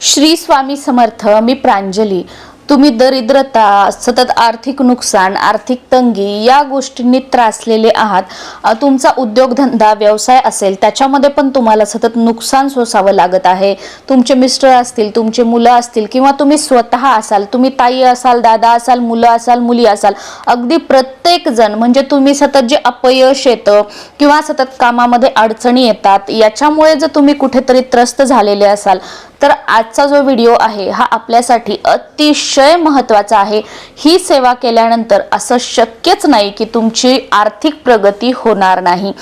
श्री स्वामी समर्थ मी प्रांजली. तुम्ही दरिद्रता सतत आर्थिक नुकसान आर्थिक तंगी या गोष्टींनी त्रासलेले आहात. तुमचा उद्योगधंदा व्यवसाय असेल त्याच्यामध्ये पण तुम्हाला सतत नुकसान सोसावं लागत आहे. तुमचे मिस्टर असतील तुमचे मुलं असतील किंवा तुम्ही स्वतः असाल तुम्ही ताई असाल दादा असाल मुलं असाल मुली असाल अगदी प्रत्येक जण म्हणजे तुम्ही सतत जे अपयश येतं किंवा सतत कामामध्ये अडचणी येतात याच्यामुळे जर तुम्ही कुठेतरी त्रस्त झालेले असाल तर आजचा जो व्हिडिओ आहे हा आपल्यासाठी अतिशय महत्त्वाचा आहे. ही सेवा केल्यानंतर असं शक्यच नाही की तुमची आर्थिक प्रगती होणार नाही.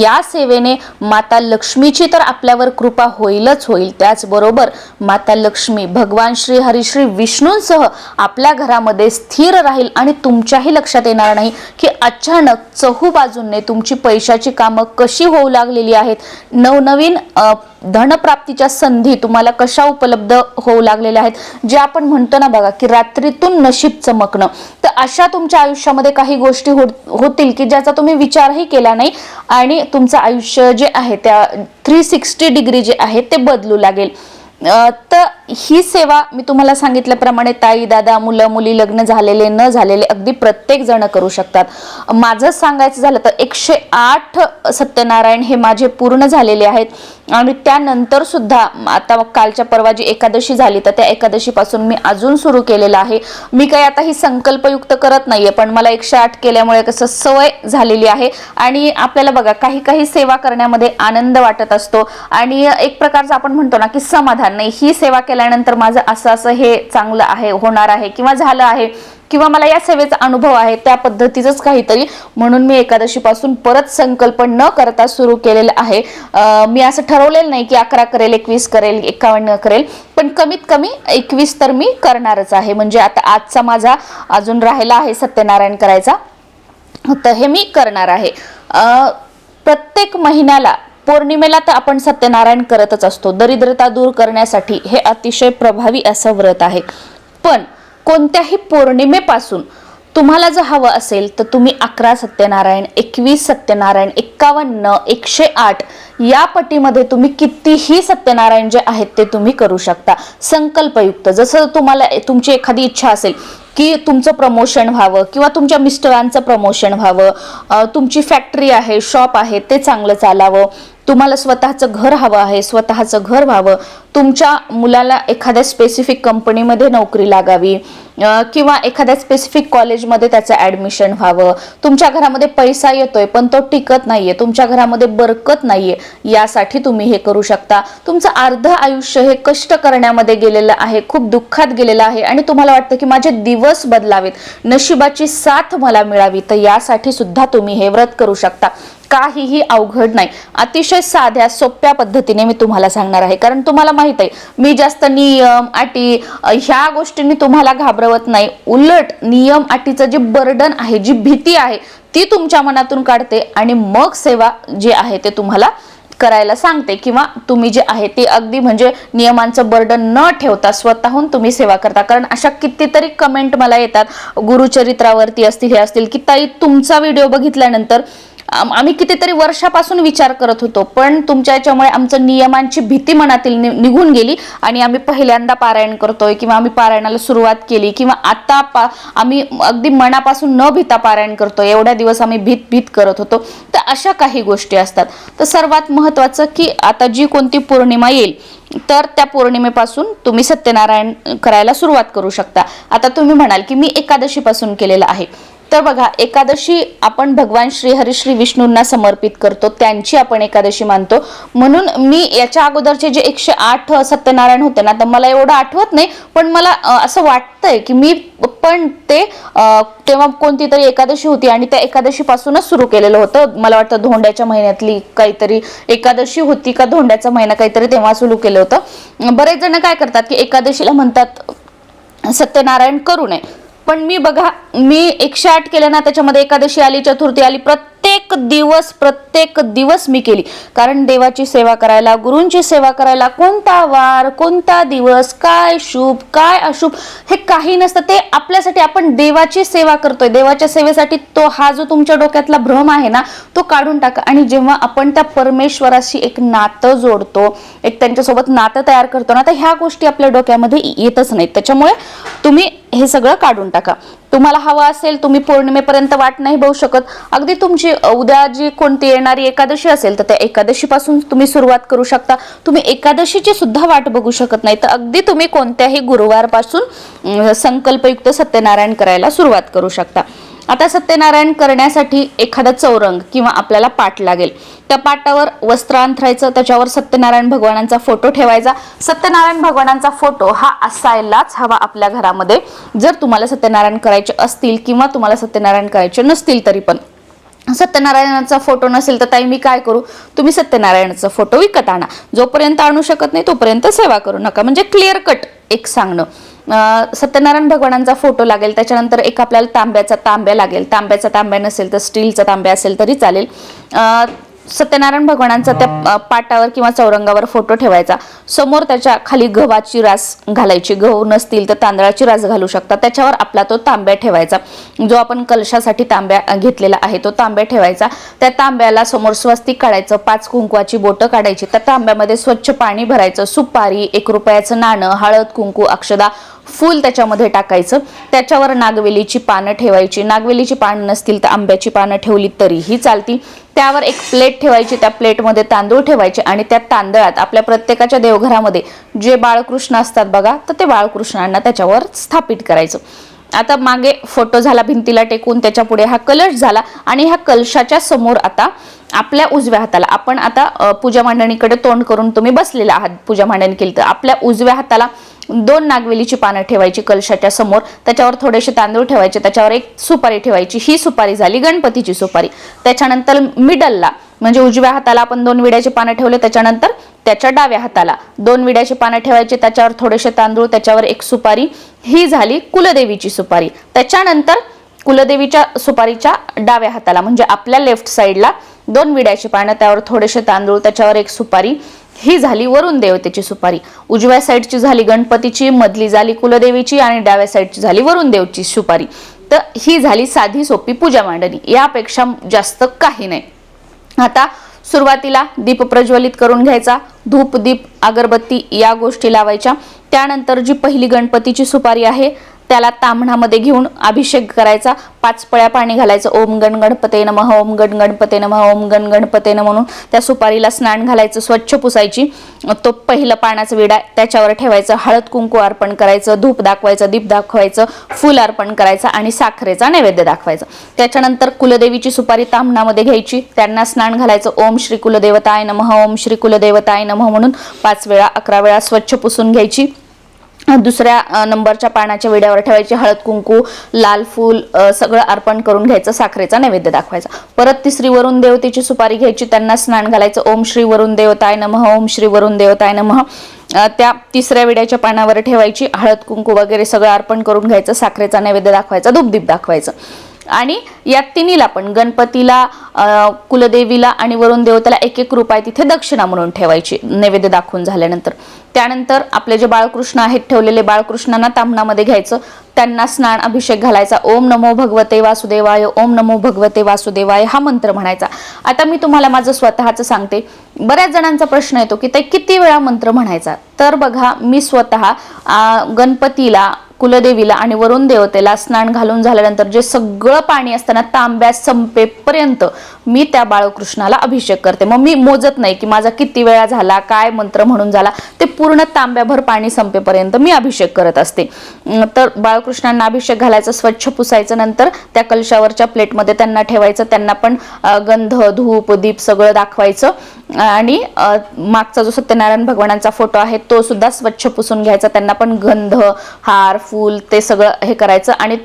या सेवेने माता लक्ष्मीची तर आपल्यावर कृपा होईलच होईल. त्याचबरोबर माता लक्ष्मी भगवान श्री हरिश्री विष्णूंसह आपल्या घरामध्ये स्थिर राहील आणि तुमच्याही लक्षात येणार नाही की अचानक चहू बाजूने तुमची पैशाची कामं कशी होऊ लागलेली आहेत. नवनवीन धनप्राप्तीच्या संधी तुम्हाला कशा उपलब्ध होऊ लागलेल्या आहेत? जे आपण म्हणतो ना बघा की रात्रीतून नशीब चमकणं. तर अशा तुमच्या आयुष्यामध्ये काही गोष्टी होतील की ज्याचा तुम्ही विचारही केला नाही आणि तुमचं आयुष्य जे आहे त्या थ्री सिक्स्टी डिग्री जे आहे ते बदलू लागेल. तर ही सेवा मी तुम्हाला सांगितल्याप्रमाणे ताई दादा मुलं मुली लग्न झालेले न झालेले अगदी प्रत्येक जण करू शकतात. माझं सांगायचं झालं तर एकशे आठ सत्यनारायण हे माझे पूर्ण झालेले आहेत. आणि त्यानंतर सुद्धा आता कालच्या परवा जी एकादशी झाली तर त्या एकादशीपासून मी अजून सुरू केलेलं आहे. मी काही आता ही संकल्पयुक्त करत नाहीये पण मला एकशे आठ केल्यामुळे कसं सवय झालेली आहे. आणि आपल्याला बघा काही काही सेवा करण्यामध्ये आनंद वाटत असतो. आणि एक प्रकारचं आपण म्हणतो ना की समाधान. नाही ही सेवा केल्यानंतर माझं असं असं हे चांगलं आहे होणार आहे किंवा झालं आहे किंवा मला या सेवेचा अनुभव आहे त्या पद्धतीचंच काहीतरी. म्हणून मी एकादशीपासून परत संकल्प न करता सुरू केलेलं आहे. मी असं ठरवलेलं नाही की अकरा करेल एकवीस करेल एकावन्न करेल पण कमीत कमी एकवीस तर मी करणारच आहे. म्हणजे आता आजचा माझा अजून राहिला आहे सत्यनारायण करायचा तर हे मी करणार आहे. प्रत्येक महिन्याला पौर्णिमेला तर आपण सत्यनारायण करतच असतो. दरिद्रता दूर करण्यासाठी हे अतिशय प्रभावी असं व्रत आहे. पण कोणत्याही पौर्णिमेपासून तुम्हाला जर हवं असेल तर तुम्ही अकरा सत्यनारायण एकवीस सत्यनारायण एक्कावन्न एकशे आठ या पटीमध्ये तुम्ही कितीही सत्यनारायण जे आहेत ते तुम्ही करू शकता. संकल्पयुक्त. जसं तुम्हाला तुमची एखादी इच्छा असेल की तुमचं प्रमोशन व्हावं किंवा तुमच्या मिस्टरांचं प्रमोशन व्हावं तुमची फॅक्टरी आहे शॉप आहे ते चांगलं चालावं तुम्हाला स्वतःचं घर हवं आहे स्वतःचं घर व्हावं तुमच्या मुलाला एखाद्या स्पेसिफिक कंपनीमध्ये नोकरी लागावी किंवा एखाद्या स्पेसिफिक कॉलेजमध्ये त्याचं ॲडमिशन व्हावं. तुमच्या घरामध्ये पैसा येतोय पण तो टिकत नाहीये. तुमच्या घरामध्ये बरकत नाहीये यासाठी तुम्ही हे करू शकता. तुमचं अर्ध आयुष्य हे कष्ट करण्यामध्ये गेलेलं आहे खूप दुःखात गेलेलं आहे. आणि तुम्हाला वाटतं की माझे दिवस बदलावेत. नशिबाची साथ मला मिळावी तर यासाठी सुद्धा तुम्ही हे व्रत करू शकता. काहीही अवघड नाही. अतिशय साध्या सोप्या पद्धतीने मी तुम्हाला सांगणार आहे. कारण तुम्हाला माहीत आहे मी जास्त नियम अटी ह्या गोष्टींनी तुम्हाला घाबरवत नाही. उलट नियम अटीचं जे बर्डन आहे जी भीती आहे ती तुमच्या मनातून काढते आणि मग सेवा जी आहे ते तुम्हाला करायला सांगते किंवा तुम्ही जे आहे ते अगदी म्हणजे नियमांचं बर्डन न ठेवता स्वतःहून तुम्ही सेवा करता. कारण अशा कितीतरी कमेंट मला येतात गुरुचरित्रावरती असतील हे असतील की ताई तुमचा व्हिडिओ बघितल्यानंतर आम्ही कितीतरी वर्षापासून विचार करत होतो पण तुमच्या याच्यामुळे आमचं नियमांची भीती मनातील निघून गेली आणि आम्ही पहिल्यांदा पारायण करतोय किंवा आम्ही पारायणाला सुरुवात केली किंवा आता पा आम्ही अगदी मनापासून न भीता पारायण करतोय एवढ्या दिवस आम्ही भीत भीत करत होतो. तर अशा काही गोष्टी असतात. तर सर्वात महत्त्वाचं की आता जी कोणती पौर्णिमा येईल तर त्या पौर्णिमेपासून तुम्ही सत्यनारायण करायला सुरुवात करू शकता. आता तुम्ही म्हणाल की मी एकादशीपासून केलेलं आहे. तर बघा एकादशी आपण भगवान श्री हरी श्री विष्णूंना समर्पित करतो त्यांची आपण एकादशी मानतो. म्हणून मी याच्या अगोदरचे जे एकशे आठ सत्यनारायण होते ना तर मला एवढं आठवत नाही पण मला असं वाटतंय की मी पण ते तेव्हा कोणती तरी एकादशी होती आणि त्या एकादशीपासूनच सुरू केलेलं होतं. मला वाटतं धोंड्याच्या महिन्यातली काहीतरी एकादशी होती का धोंड्याचा महिना काहीतरी तेव्हा सुरू केलं होतं. बरेच जण काय करतात की एकादशीला म्हणतात सत्यनारायण करू नये. पण मी बघा मी एकशे आठ केलं ना त्याच्यामध्ये एकादशी आली चतुर्थी आली प्रत्येक दिवस प्रत्येक दिवस मी केली. कारण देवाची सेवा करायला गुरूंची सेवा करायला कोणता वार कोणता दिवस काय शुभ काय अशुभ हे काही नसतं. ते आपल्यासाठी आपण देवाची सेवा करतोय. देवाच्या सेवेसाठी तो हा जो तुमच्या डोक्यातला भ्रम आहे ना तो काढून टाका. आणि जेव्हा आपण त्या परमेश्वराशी एक नातं जोडतो एक त्यांच्यासोबत नातं तयार करतो ना तर ह्या गोष्टी आपल्या डोक्यामध्ये येतच नाहीत. त्याच्यामुळे तुम्ही हे सगळं काढून टाका तुम्हाला हवं असेल तुम्ही पौर्णिमेपर्यंत वाट नाही बघू शकत. अगदी तुमची उद्या जी कोणती येणारी एकादशी असेल तर त्या एकादशीपासून तुम्ही सुरुवात करू शकता. तुम्ही एकादशीची सुद्धा वाट बघू शकत नाही. तर अगदी तुम्ही कोणत्याही गुरुवारपासून संकल्पयुक्त सत्यनारायण करायला सुरुवात करू शकता. आता सत्यनारायण करण्यासाठी एखादा चौरंग किंवा आपल्याला पाट लागेल. त्या पाटावर वस्त्र अंथरायचं त्याच्यावर सत्यनारायण भगवानांचा फोटो ठेवायचा. सत्यनारायण भगवानांचा फोटो हा असायलाच हवा आपल्या घरामध्ये. जर तुम्हाला सत्यनारायण करायचे असतील किंवा तुम्हाला सत्यनारायण करायचे नसतील तरी पण. सत्यनारायणाचा फोटो नसेल तर ताई मी काय करू? तुम्ही सत्यनारायणाचा फोटो विकत आणा. जोपर्यंत आणू शकत नाही तोपर्यंत सेवा करू नका. म्हणजे क्लिअर कट एक सांगणं. सत्यनारायण भगवानांचा फोटो लागेल त्याच्यानंतर एक आपल्याला तांब्याचा तांब्या लागेल. तांब्याचा तांब्या नसेल तर स्टीलचा तांब्या असेल तरी चालेल. सत्यनारायण भगवानांचा त्या पाटावर किंवा चौरंगावर फोटो ठेवायचा. समोर त्याच्याखाली गव्हाची रास घालायची. गहू नसतील तर तांदळाची रास घालू शकता. त्याच्यावर आपला तो तांब्या ठेवायचा. जो आपण कलशासाठी तांब्या घेतलेला आहे तो तांब्या ठेवायचा. त्या तांब्याला समोर स्वस्तिक काढायचं. पाच कुंकवाची बोटं काढायची. त्या तांब्यामध्ये स्वच्छ पाणी भरायचं. सुपारी एक रुपयाचं नाणं हळद कुंकू अक्षदा फूल त्याच्यामध्ये टाकायचं. त्याच्यावर नागवेलीची पानं ठेवायची. नागवेलीची पानं नसतील तर आंब्याची पानं ठेवली तरीही चालती त्यावर एक प्लेट ठेवायची. त्या प्लेटमध्ये तांदूळ ठेवायचे आणि त्या तांदळात आपल्या प्रत्येकाच्या देवघरामध्ये जे बाळकृष्ण असतात बघा तर ते बाळकृष्णांना त्याच्यावर स्थापित करायचं. आता मागे फोटो झाला भिंतीला टेकून त्याच्या पुढे हा कलश झाला आणि ह्या कलशाच्या समोर आता आपल्या उजव्या हाताला आपण आता पूजा मांडणीकडे तोंड करून तुम्ही बसलेला आहात पूजा मांडणी केली तर. आपल्या उजव्या हाताला दोन नागवेलीची पानं ठेवायची कलशाच्या समोर त्याच्यावर थोडेसे तांदूळ ठेवायचे त्याच्यावर एक सुपारी ठेवायची ही सुपारी झाली गणपतीची सुपारी. त्याच्यानंतर मिडलला म्हणजे उजव्या हाताला आपण दोन विड्याची पानं ठेवले त्याच्यानंतर त्याच्या डाव्या हाताला. दोन विड्याची पानं ठेवायचे त्याच्यावर थोडेसे तांदूळ त्याच्यावर एक सुपारी. ही झाली कुलदेवीची सुपारी. त्याच्यानंतर कुलदेवीच्या सुपारीच्या डाव्या हाताला म्हणजे आपल्या लेफ्ट साईडला दोन विड्याची पानं त्यावर थोडेसे तांदूळ त्याच्यावर एक सुपारी. ही झाली वरुण देवतेची सुपारी. उजव्या साईडची झाली गणपतीची मधली झाली कुलदेवीची आणि डाव्या साईडची झाली वरुण देवची सुपारी. तर ही झाली साधी सोपी पूजा मांडणी. यापेक्षा जास्त काही नाही. आता सुरुवातीला दीप प्रज्वलित करून घ्यायचा. धूप दीप अगरबत्ती या गोष्टी लावायच्या. त्यानंतर जी पहिली गणपतीची सुपारी आहे त्याला तांबणामध्ये घेऊन अभिषेक करायचा. पाच पळ्या पाणी घालायचं. ओम गण गणपते नमः ओम गण गणपते नमः ओम गण गणपते न म्हणून त्या सुपारीला स्नान घालायचं स्वच्छ पुसायची. तो पहिलं पाण्याचा विडा त्याच्यावर ठेवायचं. हळद कुंकू अर्पण करायचं धूप दाखवायचं दीप दाखवायचं फुल अर्पण करायचं आणि साखरेचा नैवेद्य दाखवायचं. त्याच्यानंतर कुलदेवीची सुपारी तांबणामध्ये घ्यायची. त्यांना स्नान घालायचं. ओम श्री कुलदेवताय नमः ओम श्री कुलदेवताय नमः म्हणून पाच वेळा अकरा वेळा स्वच्छ पुसून घ्यायची. दुसऱ्या नंबरच्या पानाच्या विड्यावर ठेवायची हळद कुंकू लाल फूल सगळं अर्पण करून घ्यायचं साखरेचा नैवेद्य दाखवायचा. परत तिसरी वरुण देवतेची सुपारी घ्यायची त्यांना स्नान घालायचं. ओम श्री वरुण देवताय नमः ओम श्री वरुण देवताय नमः. त्या तिसऱ्या विड्याच्या पानावर ठेवायची हळद कुंकू वगैरे सगळं अर्पण करून घ्यायचं साखरेचा नैवेद्य दाखवायचा धूपदीप दाखवायचं. आणि या तिन्हीला पण गणपतीला कुलदेवीला आणि वरुण देवताला एक एक रुपये तिथे दक्षिणा म्हणून ठेवायची नैवेद्य दाखवून झाल्यानंतर. त्यानंतर आपले जे बाळकृष्ण आहेत ठेवलेले बाळकृष्णांना ताम्हणामध्ये घ्यायचं. त्यांना स्नान अभिषेक घालायचा. ओम नमो भगवते वासुदेवाय ओम नमो भगवते वासुदेवाय हा मंत्र म्हणायचा. आता मी तुम्हाला माझं स्वतःचं सांगते. बऱ्याच जणांचा प्रश्न येतो की ते किती वेळा मंत्र म्हणायचा? तर बघा मी स्वतः गणपतीला कुलदेवीला आणि वरुण देवतेला स्नान घालून झाल्यानंतर जे सगळं पाणी असताना तांब्या संपेपर्यंत मी त्या बाळकृष्णाला अभिषेक करते. मग मी मोजत नाही की माझा किती वेळा झाला काय मंत्र म्हणून झाला ते पूर्ण तांब्याभर पाणी संपेपर्यंत मी अभिषेक करत असते. तर बाळकृष्णांना अभिषेक घालायचं स्वच्छ पुसायचं नंतर त्या कलशावरच्या प्लेटमध्ये त्यांना ठेवायचं त्यांना पण गंध धूप दीप सगळं दाखवायचं. आणि मागचा जो सत्यनारायण भगवानांचा फोटो आहे तो सुद्धा स्वच्छ पुसून घ्यायचा. त्यांना पण गंध हार फूल ते सगळं हे करायचं आणि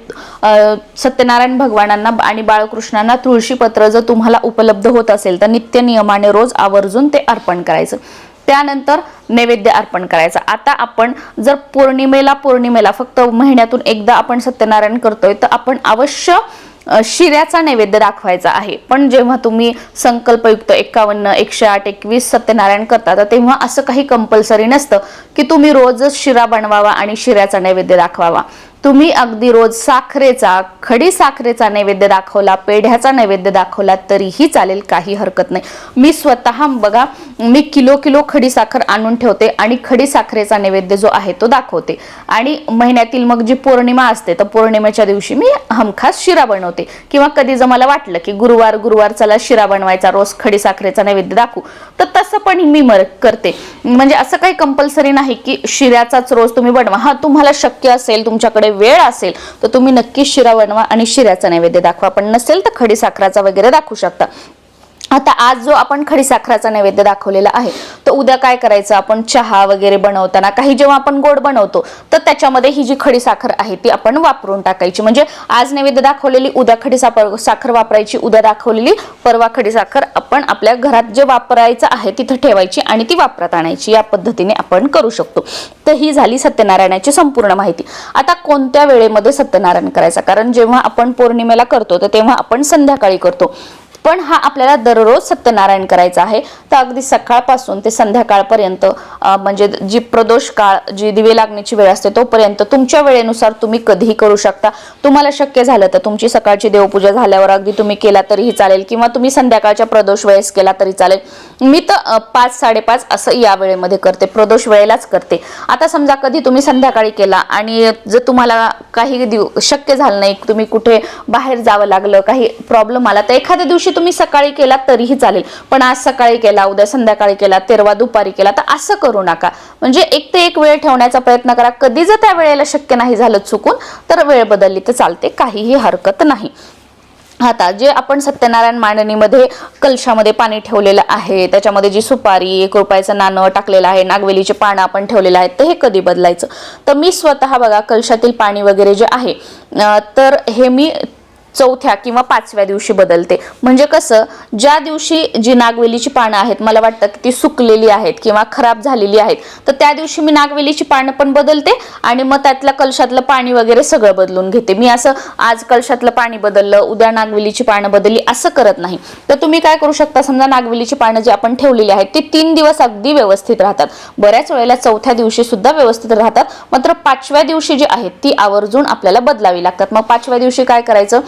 सत्यनारायण भगवानांना आणि बाळकृष्णांना तुळशीपत्र जर तुम्हाला उपलब्ध होत असेल तर नित्य नियमाने रोज आवर्जून ते अर्पण करायचं. त्यानंतर नैवेद्य अर्पण करायचा. आता आपण जर पौर्णिमेला पौर्णिमेला फक्त महिन्यातून एकदा आपण सत्यनारायण करतोय तर आपण अवश्य शिऱ्याचा नैवेद्य दाखवायचा आहे. पण जेव्हा तुम्ही संकल्पयुक्त एकावन्न एकशे आठ एकवीस सत्यनारायण करता तर तेव्हा असं काही कंपल्सरी नसतं की तुम्ही रोजच शिरा बनवावा आणि शिऱ्याचा नैवेद्य दाखवावा. तुम्ही अगदी रोज साखरेचा खडी साखरेचा नैवेद्य दाखवला पेढ्याचा नैवेद्य दाखवला तरीही चालेल काही हरकत नाही. मी स्वतः बघा मी किलो किलो खडी साखर आणून ठेवते आणि खडी साखरेचा नैवेद्य जो आहे तो दाखवते. आणि महिन्यातील मग जी पौर्णिमा असते तर पौर्णिमेच्या दिवशी मी हमखास शिरा बनवते. किंवा कधी जर मला वाटलं की गुरुवार गुरुवार चला शिरा बनवायचा रोज खडी साखरेचा नैवेद्य दाखवू तर तसं पण मी मर करते. म्हणजे असं काही कंपल्सरी नाही की शिऱ्याचाच रोज तुम्ही बनवा. हा तुम्हाला शक्य असेल तुमच्याकडे वेळ असेल तर तुम्ही नक्की शिरा बनवा आणि शिऱ्याचा नैवेद्य दाखवा. पण नसेल तर खडी साखराचा वगैरे दाखवू शकता. आता आज जो आपण खडी साखराचा नैवेद्य दाखवलेला आहे तर उद्या काय करायचं? आपण चहा वगैरे बनवताना काही जेव्हा आपण गोड बनवतो तर त्याच्यामध्ये ही जी खडी साखर आहे ती आपण वापरून टाकायची. म्हणजे आज नैवेद्य दाखवलेली उद्या खडी साखर साखर वापरायची उद्या दाखवलेली परवा खडी साखर आपण आपल्या घरात जे वापरायचं आहे तिथं ठेवायची आणि ती वापरात आणायची. या पद्धतीने आपण करू शकतो. तर ही झाली सत्यनारायणाची संपूर्ण माहिती. आता कोणत्या वेळेमध्ये सत्यनारायण करायचा? कारण जेव्हा आपण पौर्णिमेला करतो तर तेव्हा आपण संध्याकाळी करतो. पण हा आपल्याला दररोज सत्यनारायण करायचा आहे. तर अगदी सकाळपासून ते संध्याकाळपर्यंत म्हणजे जी प्रदोष काळ जी दिवे लागण्याची वेळ असते तोपर्यंत तुमच्या वेळेनुसार तुम्ही कधीही करू शकता. तुम्हाला शक्य झालं तर तुमची सकाळची देवपूजा झाल्यावर अगदी तुम्ही केला तरीही चालेल किंवा तुम्ही संध्याकाळच्या प्रदोष वेळेस केला तरी चालेल. मी तर पाच साडेपाच असं या वेळेमध्ये करते प्रदोष वेळेलाच करते. आता समजा कधी तुम्ही संध्याकाळी केला आणि जर तुम्हाला काही शक्य झालं नाही तुम्ही कुठे बाहेर जावं लागलं काही प्रॉब्लेम आला तर एखाद्या दिवशी तुम्ही सकाळी केला तरीही चालेल. पण आज सकाळी केला उद्या संध्याकाळी केला तेरवा दुपारी केला तर असं करू नका. म्हणजे एक ते एक वेळ ठेवण्याचा प्रयत्न करा. कधी जर त्या वेळेला शक्य नाही झालं चुकून तर वेळ बदलली तर चालते. काहीही हरकत नाही. आता जे आपण सत्यनारायण मांडणीमध्ये कलशामध्ये पाणी ठेवलेलं आहे त्याच्यामध्ये जी सुपारी एक रुपयाचं नाणं टाकलेलं आहे नागवेलीचे पानं आपण ठेवलेलं आहे ते हे कधी बदलायचं? तर मी स्वतः बघा कलशातील पाणी वगैरे जे आहे तर हे मी चौथ्या किंवा पाचव्या दिवशी बदलते. म्हणजे कसं ज्या दिवशी जी नागवेलीची पानं आहेत मला वाटतं की ती सुकलेली आहेत किंवा खराब झालेली आहेत तर त्या दिवशी मी नागवेलीची पानं पण बदलते आणि मग त्यातल्या कलशातलं पाणी वगैरे सगळं बदलून घेते. मी असं आज कलशातलं पाणी बदललं उद्या नागवेलीची पानं बदलली असं करत नाही. तर तुम्ही काय करू शकता? समजा नागवेलीची पानं जी आपण ठेवलेली आहेत ती तीन दिवस अगदी व्यवस्थित राहतात. बऱ्याच वेळेला चौथ्या दिवशी सुद्धा व्यवस्थित राहतात मात्र पाचव्या दिवशी जी आहेत ती आवर्जून आपल्याला बदलावी लागतात. मग पाचव्या दिवशी काय करायचं?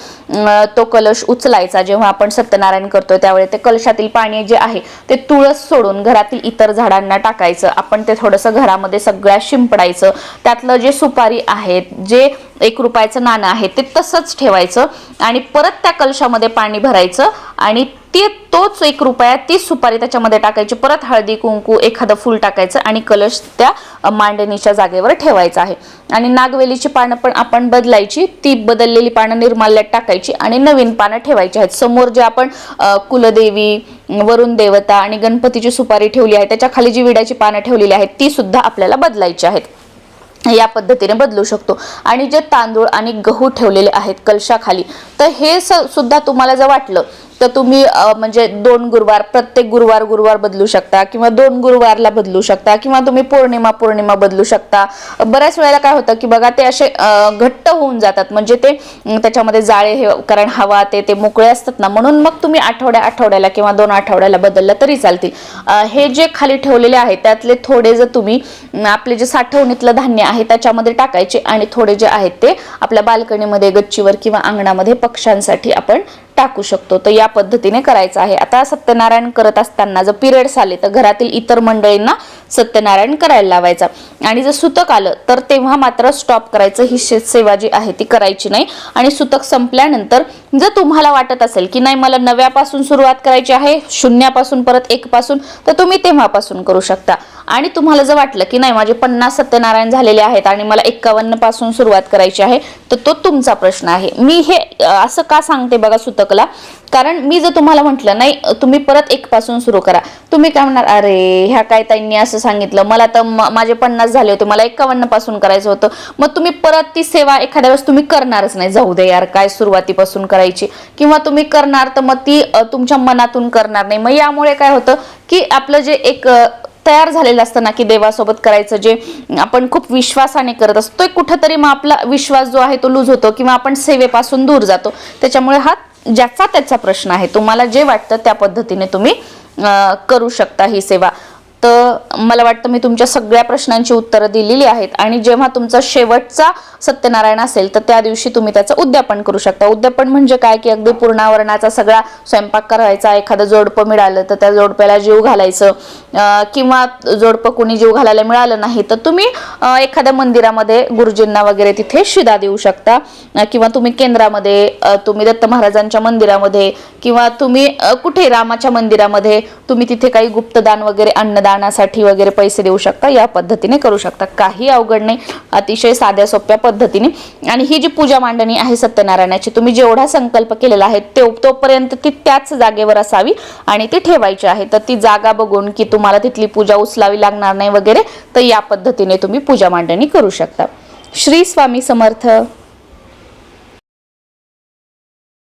तो कलश उचलायचा जेव्हा आपण सत्यनारायण करतोय त्यावेळी ते कलशातील पाणी जे आहे ते तुळस सोडून घरातील इतर झाडांना टाकायचं. आपण ते थोडंसं घरामध्ये सगळ्या शिंपडायचं. त्यातलं जे सुपारी आहेत जे एक रुपयाचं नाणं आहे ते तसंच ठेवायचं आणि परत त्या कलशामध्ये पाणी भरायचं आणि ते तोच एक रुपया तीच सुपारी त्याच्यामध्ये टाकायची. परत हळदी कुंकू एखादं फूल टाकायचं आणि कलश त्या मांडणीच्या जागेवर ठेवायचा आहे. आणि नागवेलीची पानं पण आपण बदलायची. ती बदललेली पानं निर्माल्यात टाकायची आणि नवीन पानं ठेवायची आहेत. समोर जे आपण कुलदेवी वरुण देवता आणि गणपतीची सुपारी ठेवली आहे त्याच्याखाली जी विड्याची पानं ठेवलेली आहेत ती सुद्धा आपल्याला बदलायची आहेत. या पद्धतीने बदलू शकतो. आणि जे तांदूळ आणि गहू ठेवलेले आहेत कलशाखाली तर हे स- सुद्धा तुम्हाला जर वाटलं तर तुम्ही म्हणजे दोन गुरुवार प्रत्येक गुरुवार गुरुवार बदलू शकता किंवा दोन गुरुवारला बदलू शकता किंवा तुम्ही पौर्णिमा पौर्णिमा बदलू शकता. बऱ्याच वेळेला काय होतं की बघा ते असे घट्ट होऊन जातात. म्हणजे ते त्याच्यामध्ये जाळे हे कारण हवा ते ते मोकळे असतात ना. म्हणून मग तुम्ही आठवड्या आठवड्याला किंवा दोन आठवड्याला बदललं तरी चालतील. हे जे खाली ठेवलेले आहेत त्यातले थोडे जर तुम्ही आपले जे साठवणीतलं धान्य आहे त्याच्यामध्ये टाकायचे आणि थोडे जे आहेत ते आपल्या बाल्कनीमध्ये गच्चीवर किंवा अंगणामध्ये पक्ष्यांसाठी आपण टाकू शकतो. तर या पद्धतीने करायचं आहे. आता सत्यनारायण करत असताना जर पिरियड्स आले तर घरातील इतर मंडळींना सत्यनारायण करायला लावायचा. आणि जर सुतक आलं तर तेव्हा मात्र स्टॉप करायचं. ही सेवा जी आहे ती करायची नाही. आणि सुतक संपल्यानंतर जर तुम्हाला वाटत असेल की नाही मला नव्यापासून सुरुवात करायची आहे शून्यापासून परत एक पासून तर तुम्ही तेव्हापासून करू शकता. आणि तुम्हाला जर वाटलं की नाही माझे पन्नास सत्यनारायण झालेले आहेत आणि मला एक्कावन्नपासून सुरुवात करायची आहे तर तो तुमचा प्रश्न आहे. मी हे असं का सांगते बघा सुतक? सुतकला कारण मी जर तुम्हाला म्हटलं नाही तुम्ही परत एक पासून सुरू करा. तुम्ही काय म्हणणार अरे ह्या काय ताईंनी असं सांगितलं? मला तर माझे पन्नास झाले होते मला एक्कावन्नपासून करायचं होतं. मग तुम्ही परत ती सेवा एखाद्या वेळेस तुम्ही करणारच नाही. जाऊ दे यार काय सुरुवातीपासून करायची. किंवा तुम्ही करणार तर मग ती तुमच्या मनातून करणार नाही. मग यामुळे काय होतं की आपलं जे एक तयार झालेलं असतं ना की देवासोबत करायचं जे आपण खूप विश्वासाने करत असतो तो कुठंतरी मग आपला विश्वास जो आहे तो लूज होतो किंवा आपण सेवेपासून दूर जातो. त्याच्यामुळे हा ज्याचा त्याचा प्रश्न आहे तुम्हाला जे वाटतं त्या पद्धतीने तुम्ही करू शकता ही सेवा. तर मला वाटतं मी तुमच्या सगळ्या प्रश्नांची उत्तरं दिलेली आहेत. आणि जेव्हा तुमचा शेवटचा सत्यनारायण असेल तर त्या दिवशी तुम्ही त्याचं उद्यापन करू शकता. उद्यापन म्हणजे काय? की अगदी पूर्णावरणाचा सगळा स्वयंपाक करायचा एखादं जोडपं मिळालं तर त्या जोडप्याला जीव घालायचं किंवा जोडपं कुणी जीव घालायला मिळालं नाही तर तुम्ही एखाद्या मंदिरामध्ये गुरुजींना वगैरे तिथे शिदा देऊ शकता. किंवा तुम्ही केंद्रामध्ये तुम्ही दत्त महाराजांच्या मंदिरामध्ये किंवा तुम्ही कुठे रामाच्या मंदिरामध्ये तुम्ही तिथे काही गुप्तदान वगैरे अन्नदान अन्नदानासाठी वगैरे पैसे देऊ शकता या पद्धतीने करू शकता. काही अवघड नाही अतिशय साध्या सोप्या पद्धतीने. आणि ही जी पूजा मांडणी आहे सत्यनारायणाची तुम्ही जेवढा संकल्प केलेला आहे ते तोपर्यंत ती त्याच जागेवर असावी आणि ती ठेवायची आहे. तर ती जागा बघून की तुम्हाला तिथली पूजा उचलावी लागणार नाही वगैरे तर या पद्धतीने तुम्ही पूजा मांडणी करू शकता. श्री स्वामी समर्थ.